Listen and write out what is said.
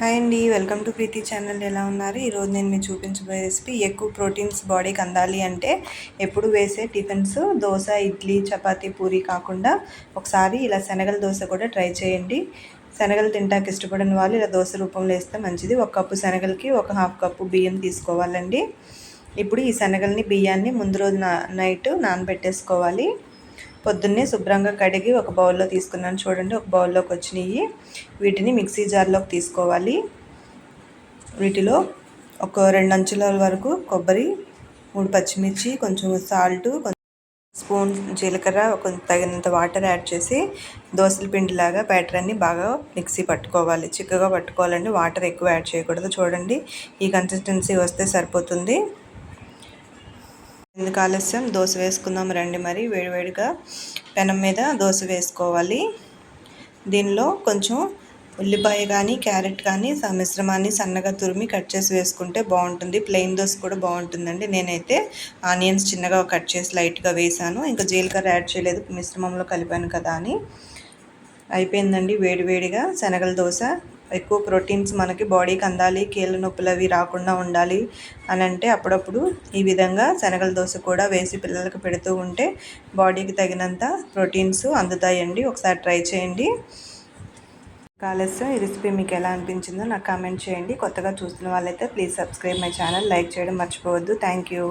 Hi అండి welcome to Preethi channel. ఎలా ఉన్నారు? ఈరోజు నేను మీకు చూపించబోయే రెసిపీ ఎక్కువ ప్రోటీన్స్ బాడీకి అందాలి అంటే ఎప్పుడు వేసే టిఫిన్స్ దోశ ఇడ్లీ చపాతీ పూరి కాకుండా ఒకసారి ఇలా శనగల దోశ కూడా ట్రై చేయండి. శనగలు తింటాకి ఇష్టపడిన వాళ్ళు ఇలా దోశ రూపంలో వేస్తే మంచిది. ఒక కప్పు శనగలకి ఒక హాఫ్ కప్పు బియ్యం తీసుకోవాలండి. ఇప్పుడు ఈ శనగల్ని బియ్యాన్ని ముందు రోజు నైట్ నానబెట్టేసుకోవాలి. పొద్దున్నే శుభ్రంగా కడిగి ఒక బౌల్లో తీసుకున్నాను చూడండి. ఒక బౌల్లోకి వచ్చినాయి. వీటిని మిక్సీ జార్లోకి తీసుకోవాలి. వీటిలో ఒక రెండు అంచుల వరకు కొబ్బరి మూడు పచ్చిమిర్చి కొంచెం సాల్ట్ స్పూన్ జీలకర్ర ఒక తగినంత వాటర్ యాడ్ చేసి దోశల పిండిలాగా బ్యాటర్ అన్ని బాగా మిక్సీ పట్టుకోవాలి. చిక్కగా పట్టుకోవాలండి. వాటర్ ఎక్కువ యాడ్ చేయకూడదు చూడండి. ఈ కన్సిస్టెన్సీ వస్తే సరిపోతుంది. ఎందుకు ఆలస్యం దోశ వేసుకుందాం రండి మరి. వేడివేడిగా పెనం మీద దోశ వేసుకోవాలి. దీనిలో కొంచెం ఉల్లిపాయ కానీ క్యారెట్ కానీ మిశ్రమాన్ని సన్నగా తురిమి కట్ చేసి వేసుకుంటే బాగుంటుంది. ప్లెయిన్ దోశ కూడా బాగుంటుందండి. నేనైతే ఆనియన్స్ చిన్నగా కట్ చేసి లైట్గా వేసాను. ఇంకా జీలకర్ర యాడ్ చేయలేదు. మిశ్రమంలో కలిపాను కదా అని. అయిపోయిందండి. వేడివేడిగా శనగల దోశ. ఎక్కువ ప్రోటీన్స్ మనకి బాడీకి అందాలి కీళ్ళ నొప్పులు అవి రాకుండా ఉండాలి అని అంటే అప్పుడప్పుడు ఈ విధంగా శనగల దోశ కూడా వేసి పిల్లలకు పెడుతూ ఉంటే బాడీకి తగినంత ప్రోటీన్స్ అందుతాయండి. ఒకసారి ట్రై చేయండి. కాలస్యం ఈ రెసిపీ మీకు ఎలా అనిపించిందో నాకు కామెంట్ చేయండి. కొత్తగా చూస్తున్న వాళ్ళైతే please subscribe my channel like చేయడం మర్చిపోవద్దు. Thank you.